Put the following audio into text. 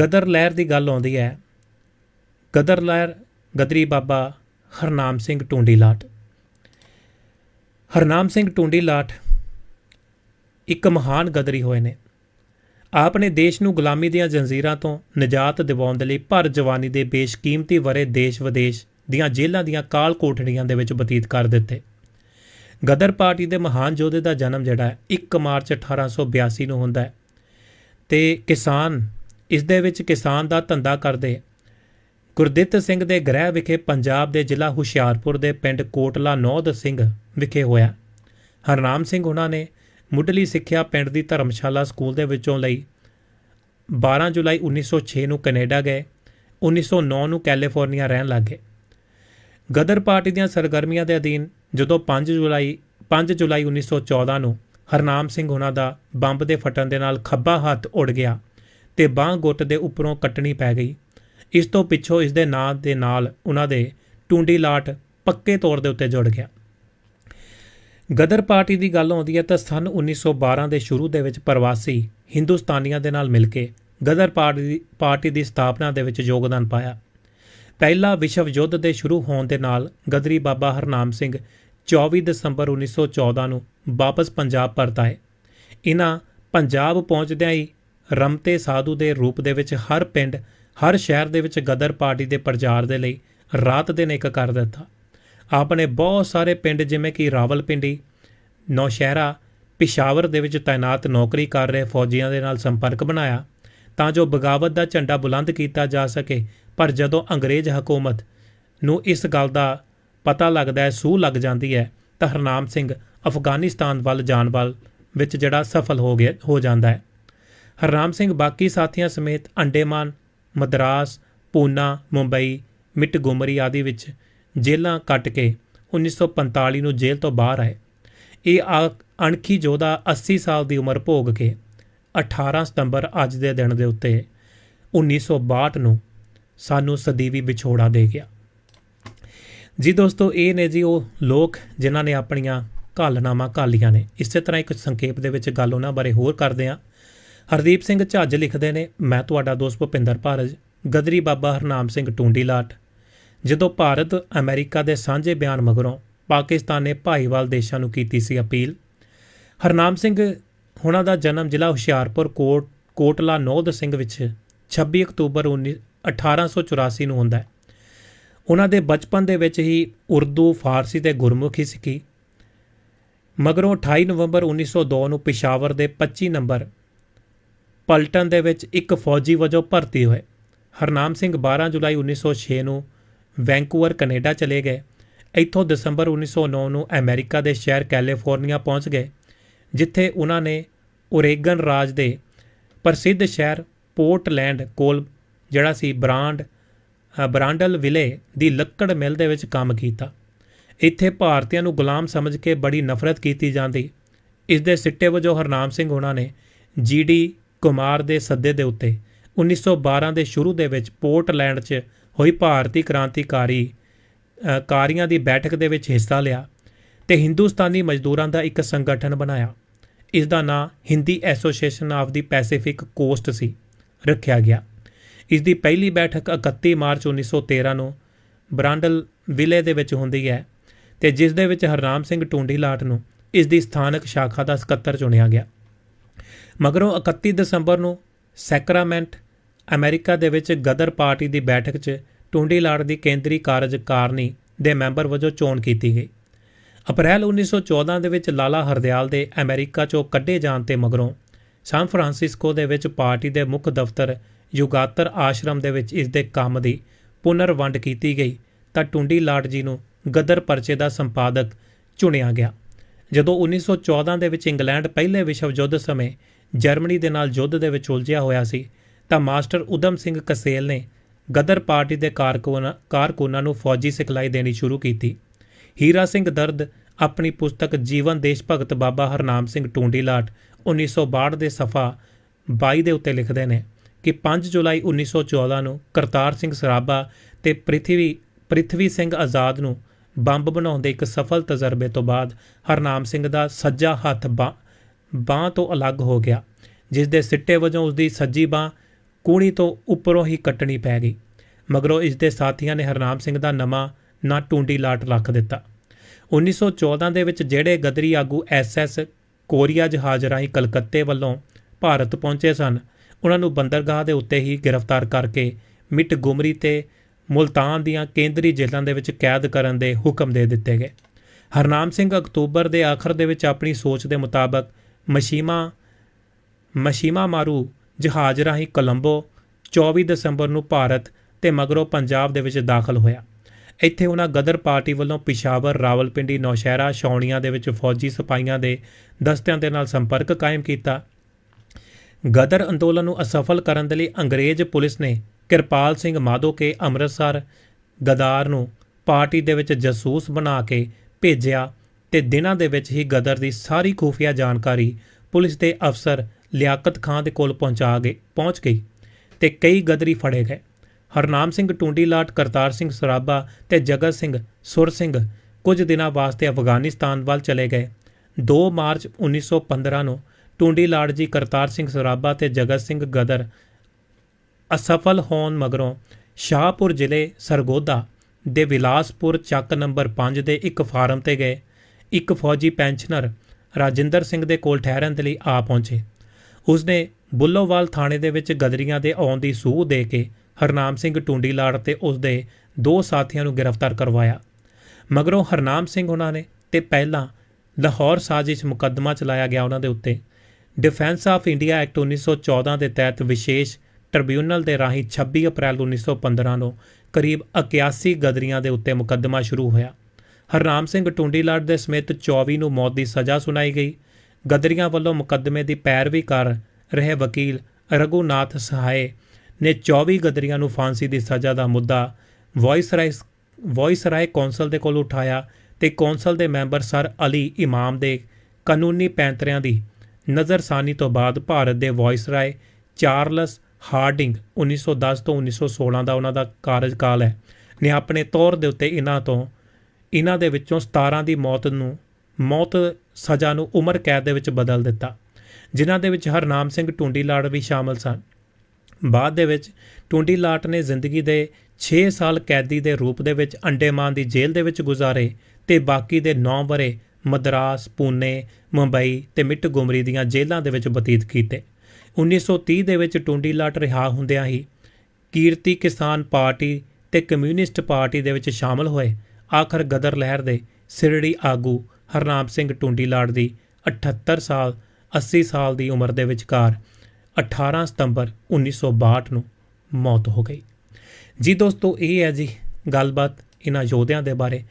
ਗਦਰ ਲਹਿਰ ਦੀ ਗੱਲ ਆਉਂਦੀ ਹੈ। ਗਦਰ ਲਹਿਰ, ਗਦਰੀ ਬਾਬਾ ਹਰਨਾਮ ਸਿੰਘ ਟੁੰਡੀ ਲਾਟ। ਹਰਨਾਮ ਸਿੰਘ ਟੁੰਡੀ ਲਾਟ ਇੱਕ ਮਹਾਨ ਗਦਰੀ ਹੋਏ ਨੇ। ਆਪ ਨੇ ਦੇਸ਼ ਨੂੰ ਗੁਲਾਮੀ ਦੀਆਂ ਜੰਜ਼ੀਰਾਂ ਤੋਂ ਨਿਜਾਤ ਦਿਵਾਉਣ ਦੇ ਲਈ ਭਰ ਜਵਾਨੀ ਦੇ ਬੇਸ਼ਕੀਮਤੀ ਵਰੇ ਦੇਸ਼ ਵਿਦੇਸ਼ ਦੀਆਂ ਜੇਲ੍ਹਾਂ ਦੀਆਂ ਕਾਲ ਕੋਠੜੀਆਂ ਦੇ ਵਿੱਚ ਬਤੀਤ ਕਰ ਦਿੱਤੇ। ਗਦਰ ਪਾਰਟੀ ਦੇ ਮਹਾਨ ਯੋਧੇ ਦਾ ਜਨਮ ਜਿਹੜਾ ਹੈ 1 ਮਾਰਚ 1882 ਨੂੰ ਹੁੰਦਾ ਹੈ। ਤੇ ਕਿਸਾਨ ਇਸ ਦੇ ਵਿੱਚ ਕਿਸਾਨ ਦਾ ਧੰਦਾ ਕਰਦੇ ਗੁਰਦਿੱਤ ਸਿੰਘ ਦੇ ਗ੍ਰਹਿ ਵਿਖੇ ਪੰਜਾਬ ਦੇ ਜ਼ਿਲ੍ਹਾ ਹੁਸ਼ਿਆਰਪੁਰ ਦੇ ਪਿੰਡ ਕੋਟਲਾ ਨੌਦ ਸਿੰਘ ਵਿਖੇ ਹੋਇਆ। ਹਰਨਾਮ ਸਿੰਘ ਉਹਨਾਂ ਨੇ ਮੁੱਢਲੀ ਸਿੱਖਿਆ ਪਿੰਡ ਦੀ ਧਰਮਸ਼ਾਲਾ ਸਕੂਲ ਦੇ ਵਿੱਚੋਂ ਲਈ। 12 ਜੁਲਾਈ 1906 ਨੂੰ ਕੈਨੇਡਾ ਗਏ। 1909 ਨੂੰ ਕੈਲੀਫੋਰਨੀਆ ਰਹਿਣ ਲੱਗੇ ਗਦਰ ਪਾਰਟੀ ਦੀਆਂ ਸਰਗਰਮੀਆਂ ਦੇ ਅਧੀਨ ਜਦੋਂ 5 ਜੁਲਾਈ 5 ਜੁਲਾਈ 1914 ਨੂੰ ਹਰਨਾਮ ਸਿੰਘ ਉਹਨਾਂ ਦਾ ਬੰਬ ਦੇ ਫਟਣ ਦੇ ਨਾਲ ਖੱਬਾ ਹੱਥ ਉੜ ਗਿਆ। ਤੇ ਬਾਹ ਗੁੱਟ ਦੇ ਉੱਪਰੋਂ ਕੱਟਣੀ ਪੈ ਗਈ। ਇਸ ਤੋਂ ਪਿੱਛੋਂ ਇਸ ਦੇ ਨਾਂ ਦੇ ਨਾਲ ਉਹਨਾਂ ਦੇ ਟੁੰਡੀ ਲਾਟ ਪੱਕੇ ਤੌਰ ਦੇ ਉੱਤੇ ਜੁੜ ਗਿਆ। ਗਦਰ ਪਾਰਟੀ ਦੀ ਗੱਲ ਆਉਂਦੀ ਹੈ ਤਾਂ ਸਨ 1912 ਦੇ ਸ਼ੁਰੂ ਦੇ ਵਿੱਚ ਪ੍ਰਵਾਸੀ ਹਿੰਦੁਸਤਾਨੀਆਂ ਦੇ ਨਾਲ ਮਿਲ ਕੇ ਗਦਰ ਪਾਰਟੀ ਪਾਰਟੀ ਦੀ ਸਥਾਪਨਾ ਦੇ ਵਿੱਚ ਯੋਗਦਾਨ ਪਾਇਆ। ਪਹਿਲਾ ਵਿਸ਼ਵ ਯੁੱਧ ਦੇ ਸ਼ੁਰੂ ਹੋਣ ਦੇ ਨਾਲ ਗਦਰੀ ਬਾਬਾ ਹਰਨਾਮ ਸਿੰਘ 24 ਦਸੰਬਰ 1914 ਨੂੰ ਵਾਪਸ ਪੰਜਾਬ ਪਰਤ ਆਏ। ਇਹਨਾਂ ਪੰਜਾਬ ਪਹੁੰਚਦਿਆਂ ਹੀ ਰਮਤੇ ਸਾਧੂ ਦੇ ਰੂਪ ਦੇ ਵਿੱਚ ਹਰ ਪਿੰਡ, ਹਰ ਸ਼ਹਿਰ ਦੇ ਵਿੱਚ ਗਦਰ ਪਾਰਟੀ ਦੇ ਪ੍ਰਚਾਰ ਦੇ ਲਈ ਰਾਤ ਦਿਨ ਇੱਕ ਕਰ ਦਿੱਤਾ ਆਪ ਬਹੁਤ ਸਾਰੇ ਪਿੰਡ ਜਿਵੇਂ ਕਿ ਰਾਵਲਪਿੰਡੀ, ਨੌਸ਼ਹਿਰਾ, ਪਿਸ਼ਾਵਰ ਦੇ ਵਿੱਚ ਤਾਇਨਾਤ ਨੌਕਰੀ ਕਰ ਰਹੇ ਫੌਜੀਆਂ ਦੇ ਨਾਲ ਸੰਪਰਕ ਬਣਾਇਆ ਤਾਂ ਜੋ ਬਗਾਵਤ ਦਾ ਝੰਡਾ ਬੁਲੰਦ ਕੀਤਾ ਜਾ ਸਕੇ। ਪਰ ਜਦੋਂ ਅੰਗਰੇਜ਼ ਹਕੂਮਤ ਨੂੰ ਇਸ ਗੱਲ ਦਾ ਪਤਾ ਲੱਗਦਾ ਹੈ, ਸੂਹ ਲੱਗ ਜਾਂਦੀ ਹੈ, ਤਾਂ ਹਰਨਾਮ ਸਿੰਘ ਅਫਗਾਨਿਸਤਾਨ ਵੱਲ ਜਾਣ ਵੱਲ ਵਿੱਚ ਜਿਹੜਾ ਸਫਲ ਹੋ ਗਿਆ, ਹੋ ਜਾਂਦਾ ਹੈ। ਹਰਨਾਮ ਸਿੰਘ ਬਾਕੀ ਸਾਥੀਆਂ ਸਮੇਤ ਅੰਡੇਮਾਨ, ਮਦਰਾਸ, ਪੂਨਾ, ਮੁੰਬਈ ਮਿਟਗੁਮਰੀ ਆਦਿ ਵਿੱਚ ਜੇਲ੍ਹਾਂ ਕੱਟ ਕੇ 1945 ਨੂੰ ਜੇਲ੍ਹ ਤੋਂ ਬਾਹਰ ਆਏ। ਇਹ ਆ- ਅਣਖੀ ਯੋਧਾ 80 ਸਾਲ ਦੀ ਉਮਰ ਭੋਗ ਕੇ 18 ਸਤੰਬਰ ਅੱਜ ਦੇ ਦਿਨ ਦੇ ਉੱਤੇ 1962 ਨੂੰ ਸਾਨੂੰ ਸਦੀਵੀ ਵਿਛੋੜਾ ਦੇ ਗਿਆ। ਜੀ ਦੋਸਤੋ, ਇਹ ਨੇ ਜੀ ਉਹ ਲੋਕ ਜਿਨ੍ਹਾਂ ਨੇ ਆਪਣੀਆਂ ਘਾਲਨਾਵਾਂ ਘਾਲੀਆਂ ਨੇ। ਇਸੇ ਤਰ੍ਹਾਂ ਇੱਕ ਸੰਖੇਪ ਦੇ ਵਿੱਚ ਗੱਲ ਉਹਨਾਂ ਬਾਰੇ ਹੋਰ ਕਰਦੇ ਹਾਂ। ਹਰਦੀਪ ਸਿੰਘ ਝੱਜ ਲਿਖਦੇ ਨੇ, ਮੈਂ ਤੁਹਾਡਾ ਦੋਸਤ ਭੁਪਿੰਦਰ ਭਾਰਜ, ਗਦਰੀ ਬਾਬਾ ਹਰਨਾਮ ਸਿੰਘ ਟੁੰਡੀ ਲਾਟ। ਜਦੋਂ ਭਾਰਤ ਅਮਰੀਕਾ ਦੇ ਸਾਂਝੇ ਬਿਆਨ ਮਗਰੋਂ ਪਾਕਿਸਤਾਨ ਨੇ ਭਾਈਵਾਲ ਦੇਸ਼ਾਂ ਨੂੰ ਕੀਤੀ ਸੀ ਅਪੀਲ, ਹਰਨਾਮ ਸਿੰਘ ਹੁਣਾਂ ਦਾ ਜਨਮ ਜ਼ਿਲ੍ਹਾ ਹੁਸ਼ਿਆਰਪੁਰ ਕੋਟ, ਕੋਟਲਾ ਨੌਦ ਸਿੰਘ ਵਿੱਚ 26 ਅਕਤੂਬਰ 19 1884 ਨੂੰ ਹੁੰਦਾ ਹੈ। ਉਹਨਾਂ ਦੇ ਬਚਪਨ ਦੇ ਵਿੱਚ ਹੀ ਉਰਦੂ, ਫਾਰਸੀ ਤੇ ਗੁਰਮੁਖੀ ਸਿੱਖੀ। ਮਗਰੋਂ 28 ਨਵੰਬਰ 1902 ਨੂੰ ਪਿਸ਼ਾਵਰ ਦੇ 25 ਨੰਬਰ ਪਲਟਨ ਦੇ ਵਿੱਚ ਇੱਕ ਫੌਜੀ ਵਜੋਂ ਭਰਤੀ ਹੋਏ। ਹਰਨਾਮ ਸਿੰਘ 12 ਜੁਲਾਈ 1906 ਨੂੰ ਵੈਂਕੂਵਰ ਕੈਨੇਡਾ ਚਲੇ ਗਏ। ਇੱਥੋਂ ਦਸੰਬਰ 1909 ਨੂੰ ਅਮਰੀਕਾ ਦੇ ਸ਼ਹਿਰ ਕੈਲੀਫੋਰਨੀਆ ਪਹੁੰਚ ਗਏ ਜਿੱਥੇ ਉਹਨਾਂ ਨੇ ਓਰੇਗਨ ਰਾਜ ਦੇ ਪ੍ਰਸਿੱਧ ਸ਼ਹਿਰ ਪੋਰਟਲੈਂਡ ਕੋਲ ਜਿਹੜਾ ਸੀ ਬ੍ਰਾਂਡ ਅ, ਬ੍ਰਾਂਡਲ ਵਿਲੇ ਦੀ ਲੱਕੜ ਮਿਲ ਦੇ ਵਿੱਚ ਕੰਮ ਕੀਤਾ। ਇੱਥੇ ਭਾਰਤੀਆਂ ਨੂੰ ਗੁਲਾਮ ਸਮਝ ਕੇ ਬੜੀ ਨਫ਼ਰਤ ਕੀਤੀ ਜਾਂਦੀ। ਇਸ ਦੇ ਸਿੱਟੇ ਵਜੋਂ ਹਰਨਾਮ ਸਿੰਘ ਉਹਨਾਂ ਨੇ ਜੀਡੀ ਕੁਮਾਰ ਦੇ ਸੱਦੇ ਦੇ ਉੱਤੇ 1912 ਦੇ ਸ਼ੁਰੂ ਦੇ ਵਿੱਚ ਪੋਰਟਲੈਂਡ 'ਚ ਹੋਈ ਭਾਰਤੀ ਕ੍ਰਾਂਤੀਕਾਰੀ ਕਾਰੀਆਂ ਦੀ ਬੈਠਕ ਦੇ ਵਿੱਚ ਹਿੱਸਾ ਲਿਆ ਤੇ ਹਿੰਦੁਸਤਾਨੀ ਮਜ਼ਦੂਰਾਂ ਦਾ ਇੱਕ ਸੰਗਠਨ ਬਣਾਇਆ। ਇਸ ਦਾ ਨਾਂ Hindi association of the Pacific coast ਸੀ, ਰੱਖਿਆ ਗਿਆ। ਇਸ ਦੀ ਪਹਿਲੀ ਬੈਠਕ 31 ਮਾਰਚ 1913 ਨੂੰ ਬਰਾਂਡਲ ਵਿਲੇ ਦੇ ਵਿੱਚ ਹੁੰਦੀ ਹੈ ਤੇ ਜਿਸ ਦੇ ਵਿੱਚ ਹਰਨਾਮ ਸਿੰਘ ਟੁੰਡੀ ਲਾਟ ਨੂੰ ਇਸ ਦੀ ਸਥਾਨਕ ਸ਼ਾਖਾ ਦਾ ਸਕੱਤਰ ਚੁਣਿਆ ਗਿਆ। ਮਗਰੋਂ 31 ਦਸੰਬਰ ਨੂੰ ਸੈਕਰਾਮੈਂਟ, ਅਮਰੀਕਾ ਦੇ ਵਿੱਚ ਗਦਰ ਪਾਰਟੀ ਦੀ ਬੈਠਕ 'ਚ ਟੁੰਡੀ ਲਾਟ ਦੀ ਕੇਂਦਰੀ ਕਾਰਜਕਾਰਨੀ ਦੇ ਮੈਂਬਰ ਵਜੋਂ ਚੋਣ ਕੀਤੀ ਗਈ। ਅਪ੍ਰੈਲ 1914 ਦੇ ਵਿੱਚ ਲਾਲਾ ਹਰਦਿਆਲ ਦੇ ਅਮਰੀਕਾ 'ਚੋਂ ਕੱਢੇ ਜਾਣ ਤੇ ਮਗਰੋਂ ਸਾਨ ਫਰਾਂਸਿਸਕੋ ਦੇ ਵਿੱਚ ਪਾਰਟੀ ਦੇ ਮੁੱਖ ਦਫ਼ਤਰ ਯੁਗਾਤਰ ਆਸ਼ਰਮ ਦੇ ਵਿੱਚ ਇਸ ਦੇ ਕੰਮ ਦੀ ਪੁਨਰ ਵੰਡ ਕੀਤੀ ਗਈ ਤਾਂ ਟੁੰਡੀ ਲਾਟ ਜੀ ਨੂੰ ਗਦਰ ਪਰਚੇ ਦਾ ਸੰਪਾਦਕ ਚੁਣਿਆ ਗਿਆ। ਜਦੋਂ 1914 ਦੇ ਵਿੱਚ ਇੰਗਲੈਂਡ ਪਹਿਲੇ ਵਿਸ਼ਵ ਯੁੱਧ ਸਮੇਂ ਜਰਮਨੀ ਦੇ ਨਾਲ ਯੁੱਧ ਦੇ ਵਿੱਚ ਉਲਝਿਆ ਹੋਇਆ ਸੀ, ਤਾਂ ਮਾਸਟਰ ਉਦਮ ਸਿੰਘ ਕਸੇਲ ਨੇ ਗਦਰ ਪਾਰਟੀ ਦੇ ਕਾਰਕੁਨਾਂ ਕਾਰਕੁਨਾਂ ਨੂੰ ਫੌਜੀ ਸਿਖਲਾਈ ਦੇਣੀ ਸ਼ੁਰੂ ਕੀਤੀ। ਹੀਰਾ ਸਿੰਘ ਦਰਦ ਆਪਣੀ ਪੁਸਤਕ ਜੀਵਨ ਦੇਸ਼ ਭਗਤ ਬਾਬਾ ਹਰਨਾਮ ਸਿੰਘ ਟੁੰਡੀ ਲਾਟ 1962 ਦੇ ਸਫਾ 22 ਦੇ ਉੱਤੇ ਲਿਖਦੇ ਨੇ ਕਿ 5 ਜੁਲਾਈ 1914 ਨੂੰ ਕਰਤਾਰ ਸਿੰਘ ਸਰਾਭਾ ਤੇ ਪ੍ਰਿਥਵੀ ਪ੍ਰਿਥਵੀ ਸਿੰਘ ਆਜ਼ਾਦ ਨੂੰ ਬੰਬ ਬਣਾਉਣ ਦੇ ਇੱਕ ਸਫਲ ਤਜਰਬੇ ਤੋਂ ਬਾਅਦ ਹਰਨਾਮ ਸਿੰਘ ਦਾ ਸੱਜਾ ਹੱਥ ਬਾਹ ਤੋਂ ਅਲੱਗ ਹੋ ਗਿਆ ਜਿਸ ਦੇ ਸਿੱਟੇ ਵਜੋਂ ਉਸ ਦੀ ਸੱਜੀ ਬਾਹ ਕੂਣੀ ਤੋਂ ਉੱਪਰੋਂ ਹੀ ਕੱਟਣੀ ਪੈ ਗਈ। ਮਗਰੋਂ ਇਸ ਦੇ ਸਾਥੀਆਂ ਨੇ ਹਰਨਾਮ ਸਿੰਘ ਦਾ ਨਵਾਂ ਨਾ ਟੁੰਡੀ ਲਾਟ ਰੱਖ ਦਿੱਤਾ। 1914 ਦੇ ਵਿੱਚ ਜਿਹੜੇ ਗਦਰੀ ਆਗੂ ਐਸਐਸ ਕੋਰੀਆ ਜਹਾਜ਼ ਰਾਹੀਂ ਕਲਕੱਤੇ ਵੱਲੋਂ ਭਾਰਤ ਪਹੁੰਚੇ ਸਨ, ਉਹਨਾਂ ਨੂੰ ਬੰਦਰਗਾਹ ਦੇ ਉੱਤੇ ਹੀ ਗ੍ਰਿਫਤਾਰ ਕਰਕੇ ਮਿੱਟ ਗੁਮਰੀ ਤੇ ਮੁਲਤਾਨ ਦੀਆਂ ਕੇਂਦਰੀ ਜੇਲ੍ਹਾਂ ਦੇ ਵਿੱਚ ਕੈਦ ਕਰਨ ਦੇ ਹੁਕਮ ਦੇ ਦਿੱਤੇ ਗਏ। ਹਰਨਾਮ ਸਿੰਘ ਅਕਤੂਬਰ ਦੇ ਆਖਰ ਦੇ ਵਿੱਚ ਆਪਣੀ ਸੋਚ ਦੇ ਮੁਤਾਬਕ ਮਸ਼ੀਮਾ ਮਸ਼ੀਮਾ ਮਾਰੂ ਜਹਾਜ਼ ਰਾਹੀਂ ਕੋਲੰਬੋ 24 ਦਸੰਬਰ ਨੂੰ ਭਾਰਤ ਤੇ ਮਗਰੋਂ ਪੰਜਾਬ ਦੇ ਵਿੱਚ ਦਾਖਲ ਹੋਇਆ। ਇੱਥੇ ਉਹਨਾਂ ਗਦਰ ਪਾਰਟੀ ਵੱਲੋਂ ਪਿਸ਼ਾਵਰ, ਰਾਵਲਪਿੰਡੀ, ਨੌਸ਼ਹਿਰਾ, ਛਾਉਣੀਆਂ ਦੇ ਵਿੱਚ ਫੌਜੀ ਸਿਪਾਹੀਆਂ ਦੇ ਦਸਤਿਆਂ ਦੇ ਨਾਲ ਸੰਪਰਕ ਕਾਇਮ ਕੀਤਾ। ਗਦਰ ਅੰਦੋਲਨ ਨੂੰ ਅਸਫਲ ਕਰਨ ਦੇ ਲਈ ਅੰਗਰੇਜ਼ ਪੁਲਿਸ ਨੇ ਕਿਰਪਾਲ ਸਿੰਘ ਮਾਧੋ ਕੇ ਅੰਮ੍ਰਿਤਸਰ, ਗਦਾਰ ਨੂੰ ਪਾਰਟੀ ਦੇ ਵਿੱਚ ਜਾਸੂਸ ਬਣਾ ਕੇ ਭੇਜਿਆ। ਤੇ ਦਿਨਾਂ ਦੇ ਵਿੱਚ ਹੀ ਗਦਰ ਦੀ ਸਾਰੀ ਖੂਫੀਆ ਜਾਣਕਾਰੀ ਪੁਲਿਸ ਦੇ ਅਫਸਰ ਲਿਆਕਤ ਖਾਨ ਦੇ ਕੋਲ ਪਹੁੰਚਾ ਗਏ, ਪਹੁੰਚ ਗਈ ਤੇ ਕਈ ਗਦਰੀ ਫੜੇ ਗਏ। ਹਰਨਾਮ ਸਿੰਘ ਟੁੰਡੀਲਾਟ, ਕਰਤਾਰ ਸਿੰਘ ਸਰਾਭਾ ਤੇ ਜਗਤ ਸਿੰਘ ਸੁਰ ਸਿੰਘ ਕੁਝ ਦਿਨਾਂ ਵਾਸਤੇ ਅਫਗਾਨਿਸਤਾਨ ਵੱਲ ਚਲੇ ਗਏ। 2 ਮਾਰਚ 1915 ਨੂੰ ਟੁੰਡੀਲਾਟ ਜੀ, ਕਰਤਾਰ ਸਿੰਘ ਸਰਾਭਾ ਤੇ ਜਗਤ ਸਿੰਘ ਗਦਰ ਅਸਫਲ ਹੋਣ ਮਗਰੋਂ ਸ਼ਾਹਪੁਰ ਜ਼ਿਲ੍ਹੇ ਸਰਗੋਦਾ ਦੇ ਵਿਲਾਸਪੁਰ ਚੱਕ ਨੰਬਰ 5 ਦੇ ਇੱਕ ਫਾਰਮ ਤੇ ਗਏ। ਇੱਕ ਫੌਜੀ ਪੈਨਸ਼ਨਰ ਰਾਜਿੰਦਰ ਸਿੰਘ ਦੇ ਕੋਲ ਠਹਿਰਨ ਦੇ ਲਈ ਆ ਪਹੁੰਚੇ। ਉਸਨੇ ਬੁੱਲੋਵਾਲ ਥਾਣੇ ਦੇ ਵਿੱਚ ਗਦਰੀਆਂ ਦੇ ਆਉਣ ਦੀ ਸੂਹ ਦੇ ਕੇ ਹਰਨਾਮ ਸਿੰਘ ਟੁੰਡੀਲਾੜ ਤੇ ਉਸਦੇ ਦੋ ਸਾਥੀਆਂ ਨੂੰ ਗ੍ਰਿਫਤਾਰ ਕਰਵਾਇਆ। ਮਗਰੋਂ ਹਰਨਾਮ ਸਿੰਘ ਉਹਨਾਂ ਨੇ ਤੇ ਪਹਿਲਾਂ ਲਾਹੌਰ ਸਾਜ਼ਿਸ਼ ਮੁਕੱਦਮਾ ਚਲਾਇਆ ਗਿਆ ਉਹਨਾਂ ਦੇ ਉੱਤੇ। ਡਿਫੈਂਸ ਆਫ ਇੰਡੀਆ ਐਕਟ 1914 ਦੇ ਤਹਿਤ ਵਿਸ਼ੇਸ਼ ਟ੍ਰਿਬਿਊਨਲ ਦੇ ਰਾਹੀਂ 26 ਅਪ੍ਰੈਲ 1915 ਨੂੰ ਕਰੀਬ 81 ਗਦਰੀਆਂ ਦੇ ਉੱਤੇ ਮੁਕੱਦਮਾ ਸ਼ੁਰੂ ਹੋਇਆ। ਹਰਨਾਮ ਸਿੰਘ ਟੁੰਡੀਲਾੜ ਦੇ ਸਮੇਤ 24 ਨੂੰ ਮੌਤ ਦੀ ਸਜ਼ਾ ਸੁਣਾਈ ਗਈ। ਗਦਰੀਆਂ ਵੱਲੋਂ ਮੁਕੱਦਮੇ ਦੀ ਪੈਰਵੀ ਕਰ ਰਹੇ ਵਕੀਲ ਰਘੁਨਾਥ ਸਹਾਏ ਨੇ 24 ਗਦਰੀਆਂ ਨੂੰ ਫਾਂਸੀ ਦੀ ਸਜ਼ਾ ਦਾ ਮੁੱਦਾ viceroy viceroy council ਦੇ ਕੋਲ ਉਠਾਇਆ ਤੇ ਕੌਂਸਲ ਦੇ ਮੈਂਬਰ ਸਰ ਅਲੀ ਇਮਾਮ ਦੇ ਕਾਨੂੰਨੀ ਪੈਂਤਰਿਆਂ ਦੀ ਨਜ਼ਰਸਾਨੀ ਤੋਂ ਬਾਅਦ ਭਾਰਤ ਦੇ ਵੌਇਸ ਰਾਏ ਚਾਰਲਸ ਹਾਰਡਿੰਗ 1910 ਤੋਂ 1916 ਦਾ ਉਹਨਾਂ ਦਾ ਕਾਰਜਕਾਲ ਹੈ। ਨੇ ਆਪਣੇ ਤੌਰ ਦੇ ਉੱਤੇ ਇਹਨਾਂ ਤੋਂ ਇਹਨਾਂ ਦੇ ਵਿੱਚੋਂ 17 ਦੀ ਮੌਤ ਨੂੰ, ਮੌਤ ਸਜ਼ਾ ਨੂੰ ਉਮਰ ਕੈਦ ਦੇ ਵਿੱਚ ਬਦਲ ਦਿੱਤਾ, ਜਿਨ੍ਹਾਂ ਦੇ ਵਿੱਚ ਹਰਨਾਮ ਸਿੰਘ ਟੁੰਡੀਲਾੜ ਵੀ ਸ਼ਾਮਲ ਸਨ। ਬਾਅਦ ਦੇ ਵਿੱਚ ਟੁੰਡੀਲਾਟ ਨੇ ਜ਼ਿੰਦਗੀ ਦੇ 6 ਸਾਲ ਕੈਦੀ ਦੇ ਰੂਪ ਦੇ ਵਿੱਚ ਅੰਡੇਮਾਨ ਦੀ ਜੇਲ੍ਹ ਦੇ ਵਿੱਚ ਗੁਜ਼ਾਰੇ ਤੇ ਬਾਕੀ ਦੇ 9 ਬਰੇ ਮਦਰਾਸ, ਪੂਨੇ, ਮੁੰਬਈ ਤੇ ਮਿੱਟ ਗੁਮਰੀ ਦੀਆਂ ਜੇਲ੍ਹਾਂ ਦੇ ਵਿੱਚ ਬਤੀਤ ਕੀਤੇ। 1930 ਦੇ ਵਿੱਚ ਟੁੰਡੀਲਾਟ ਰਿਹਾ ਹੁੰਦਿਆਂ ਹੀ ਕੀਰਤੀ ਕਿਸਾਨ ਪਾਰਟੀ ਤੇ ਕਮਿਊਨਿਸਟ ਪਾਰਟੀ ਦੇ ਵਿੱਚ ਸ਼ਾਮਲ ਹੋਏ ਆਖਰ ਗਦਰ ਲਹਿਰ ਦੇ ਸਿਰੜੀ ਆਗੂ ਹਰਨਾਮ ਸਿੰਘ ਟੁੰਡੀਲਾੜ ਦੀ 78 ਸਾਲ 80 ਸਾਲ ਦੀ ਉਮਰ ਦੇ ਵਿਚਕਾਰ 18 ਸਤੰਬਰ 1962 ਨੂੰ ਮੌਤ ਹੋ ਗਈ। ਜੀ ਦੋਸਤੋ, ਇਹ ਹੈ ਜੀ ਗੱਲਬਾਤ ਇਹਨਾਂ ਯੋਧਿਆਂ ਦੇ ਬਾਰੇ।